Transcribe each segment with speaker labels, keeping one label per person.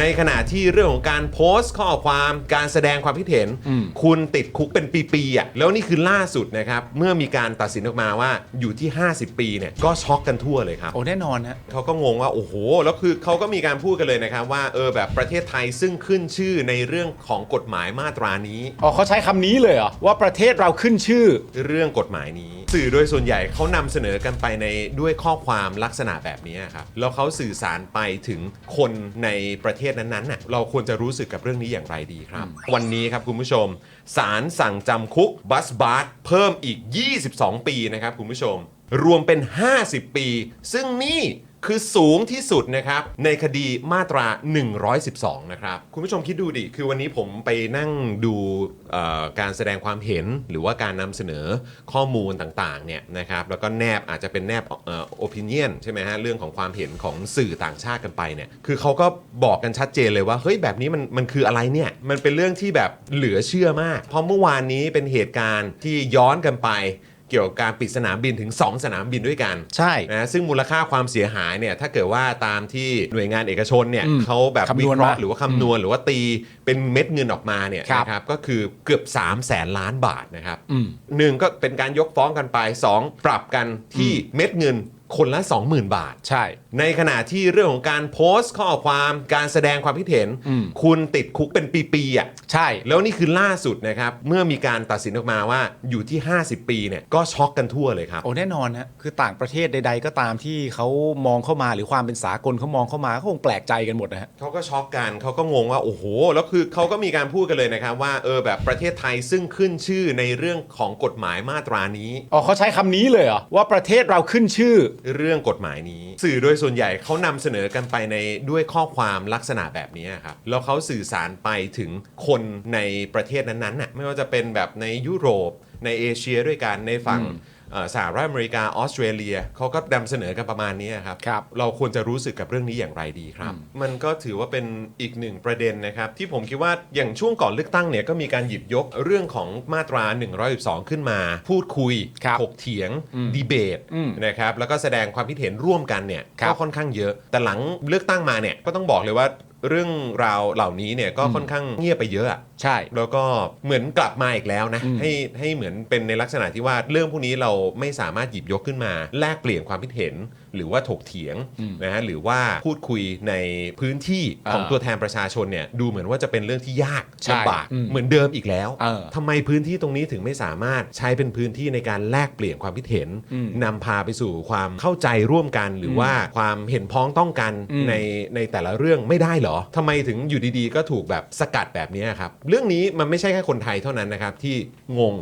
Speaker 1: ในขณะที่เรื่องของการโพสต์ข้อความการแสดงความคิดเห็นคุณติดคุกเป็นปีๆอะแล้วนี่คือล่าสุดนะครับ เมื่อมีการตัดสินออกมาว่าอยู่ที่ 50 ปีเนี่ยก็ช็อกกันทั่วเลยครับ
Speaker 2: โอ้แน่นอนฮะ
Speaker 1: เขาก็งงว่า โอ้โห แล้วคือเขาก็มีการพูดกันเลยนะครับ ว่าเออแบบประเทศไทยซึ่งขึ้นชื่อในเรื่องของกฎหมายมาตรานี้
Speaker 2: อ๋อเขาใช้คำนี้เลยเหรอ ว่าประเทศเราขึ้นชื่อ
Speaker 1: เรื่องกฎหมายนี้ สื่อโดยส่วนใหญ่เขานำเสนอกันไปในด้วยข้อความลักษณะแบบนี้ครับแล้วเขาสื่อสารไปถึงคนในประเทศนั้นๆน่ะเราควรจะรู้สึกกับเรื่องนี้อย่างไรดีครับ วันนี้ครับคุณผู้ชมศาลสั่งจำคุกบัสบาร์ดเพิ่มอีก 22 ปีนะครับคุณผู้ชม รวมเป็น 50 ปี ซึ่งนี่ คือสูงที่สุดนะครับ ในคดีมาตรา 112 นะครับ คุณผู้ชมคิดดูดิ คือวันนี้ผมไปนั่งดูการแสดงความเห็นหรือว่าการนำเสนอข้อมูลต่างๆเนี่ยนะครับแล้วก็แนบอาจจะเป็นแนบเอ่อ opinion ใช่ไหมฮะ เรื่องของความเห็นของสื่อต่างชาติกันไปเนี่ยคือเขาก็บอกกันชัดเจนเลยว่า เฮ้ยแบบนี้มันมันคืออะไรเนี่ย มันเป็นเรื่องที่แบบเหลือเชื่อมาก เพราะเมื่อวานนี้เป็นเหตุการณ์ที่ย้อนกันไป เกี่ยวกับการปิดสนามบินถึง 2 สนามบินด้วยกัน
Speaker 2: ใช่
Speaker 1: นะซึ่งมูลค่าความเสียหายเนี่ยถ้าเกิดว่าตามที่หน่วยงานเอกชนเนี่ย
Speaker 2: อืม
Speaker 1: เขาแบบ
Speaker 2: คำ
Speaker 1: วิ
Speaker 2: นวณ
Speaker 1: เคราะห์
Speaker 2: มา
Speaker 1: หรือว่าคำนวณหรือว่าตีเป็นเม็ดเงินออกมาเนี่ย
Speaker 2: ครับ
Speaker 1: นะครับก็คือเกือบ 3 0 0แสนล้านบาทนะครับ
Speaker 2: อืม
Speaker 1: หนึ่งก็เป็นการยกฟ้องกันไป 2 ปรับกันที่เม็ดเงิน คนละ 20,000 บาท
Speaker 2: ใช่
Speaker 1: ในขณะที่เรื่องของการโพสต์ข้อความการแสดงความคิดเห็น
Speaker 2: อืม
Speaker 1: คุณติดคุกเป็นปีๆอะ
Speaker 2: ใช่
Speaker 1: แล้วนี่คือล่าสุดนะครับ เมื่อมีการตัดสินออกมาว่าอยู่ที่ 50 ปีเนี่ยก็ช็อกกันทั่วเลยครับ
Speaker 2: โอ้แน่นอนฮะคือต่างประเทศใด ๆ ก็ตามที่เขามองเข้ามาหรือความเป็นสากลเขามองเข้ามาเขาคงแปลกใจกันหมดนะฮะ
Speaker 1: เขาก็ช็อกกันเขาก็งงว่า โอ้โห แล้วคือเขาก็มีการพูดกันเลยนะครับ ว่าเออแบบประเทศไทยซึ่งขึ้นชื่อในเรื่องของกฎหมายมาตรานี้
Speaker 2: อ๋อเขาใช้คำนี้เลยเหรอว่าประเทศเราขึ้นชื่อ
Speaker 1: เรื่องกฎหมายนี้ สื่อโดยส่วนใหญ่เขานำเสนอกันไปในด้วยข้อความลักษณะแบบนี้ครับแล้วเขาสื่อสารไปถึงคนในประเทศนั้นๆน่ะไม่ว่าจะเป็นแบบในยุโรปในเอเชียด้วยกันในฝั่ง
Speaker 2: อืม
Speaker 1: สหรัฐอเมริกาออสเตรเลียเขาก็นำเสนอกันประมาณนี้ครับ
Speaker 2: ครับ
Speaker 1: เราควรจะรู้สึกกับเรื่องนี้อย่างไรดีครับ มันก็ถือว่าเป็นอีกหนึ่งประเด็นนะครับ ที่ผมคิดว่าอย่างช่วงก่อนเลือกตั้งเนี่ยก็มีการหยิบยกเรื่องของมาตรา 112 ขึ้นมา พูดคุย
Speaker 2: ครับ
Speaker 1: ถกเถียง
Speaker 2: อืม
Speaker 1: ดีเบต
Speaker 2: อืม
Speaker 1: นะครับแล้วก็แสดงความคิดเห็นร่วมกันเนี่ย
Speaker 2: ครับ
Speaker 1: ก็ค่อนข้างเยอะ แต่หลังเลือกตั้งมาเนี่ยก็ต้องบอกเลยว่า เรื่องราวเหล่านี้เนี่ยก็ค่อนข้างเงียบไปเยอะอะ
Speaker 2: ใช่
Speaker 1: แล้วก็เหมือนกลับมาอีกแล้วนะ
Speaker 2: อืม
Speaker 1: ให้ให้เหมือนเป็นในลักษณะที่ว่าเรื่องพวกนี้เราไม่สามารถหยิบยกขึ้นมา แลกเปลี่ยนความคิดเห็น หรือว่าถกเถียงนะฮะหรือว่าพูดคุยในพื้นที่ของ
Speaker 2: อ่า
Speaker 1: ตัวแทนประชาชนเนี่ยดูเหมือนว่าจะเป็นเรื่องที่ยาก
Speaker 2: ใช่
Speaker 1: ลำบาก
Speaker 2: อืม
Speaker 1: เหมือนเดิมอีกแล้ว
Speaker 2: เออ
Speaker 1: ทำไมพื้นที่ตรงนี้ถึงไม่สามารถใช้เป็นพื้นที่ในการแลกเปลี่ยนความคิดเห็น
Speaker 2: อืม
Speaker 1: นำพาไปสู่ความเข้าใจร่วมกัน หรือว่าความเห็นพ้องต้องกัน
Speaker 2: อืม
Speaker 1: ในในแต่ละเรื่องไม่ได้เหรอทำไมถึงอยู่ดีๆ ก็ถูกแบบสกัดแบบนี้ครับ เรื่องนี้มันไม่ใช่แค่คนไทยเท่านั้นนะครับที่งง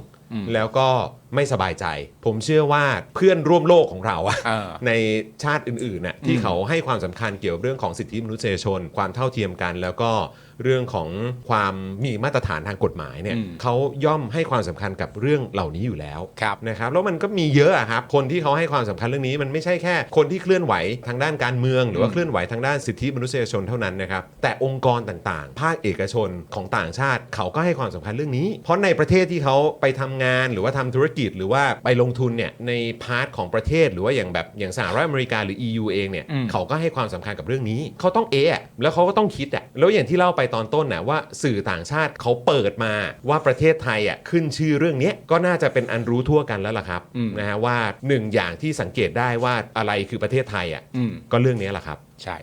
Speaker 1: แล้วก็ ไม่สบายใจ ผมเชื่อว่าเพื่อนร่วมโลกของเราอะ
Speaker 2: เออ
Speaker 1: ในชาติอื่นๆน่ะที่เขาให้ความสำคัญเกี่ยวกับเรื่องของสิทธิมนุษยชน ความเท่าเทียมกัน แล้วก็เรื่องของความมีมาตรฐานทางกฎหมายเนี่ย
Speaker 2: อืม
Speaker 1: เขาย่อมให้ความสำคัญกับเรื่องเหล่านี้อยู่แล้ว
Speaker 2: ครับ
Speaker 1: นะครับแล้วมันก็มีเยอะอะครับคนที่เขาให้ความสำคัญเรื่องนี้มันไม่ใช่แค่ คนที่เคลื่อนไหวทางด้านการเมือง หรือว่าเคลื่อนไหวทางด้านสิทธิมนุษยชนเท่านั้นนะครับแต่องค์กรต่างๆ ภาคเอกชนของต่างชาติเขาก็ให้ความสำคัญเรื่องนี้ เพราะในประเทศที่เขาไปทำงานหรือว่าทำธุรกิจหรือว่าไปลงทุนเนี่ยในพาร์ทของประเทศ หรือว่าอย่างแบบอย่างสหรัฐอเมริกาหรือ EU เองเนี่ย
Speaker 2: อืม
Speaker 1: เขาก็ให้ความสำคัญกับเรื่องนี้ เขาต้องเอะแล้วเขาก็ต้องคิดอะแล้วอย่างที่เล่าไปตอนต้นนะว่าสื่อต่างชาติเขาเปิดมาว่าประเทศไทยอะขึ้นชื่อเรื่องเนี้ยก็น่าจะเป็นอันรู้ทั่วกันแล้วล่ะครับ
Speaker 2: อืม
Speaker 1: นะฮะว่าหนึ่งอย่างที่สังเกตได้ว่าอะไรคือประเทศไทยอะ
Speaker 2: อืม
Speaker 1: ก็เรื่องนี้แหละครับ
Speaker 2: ใช่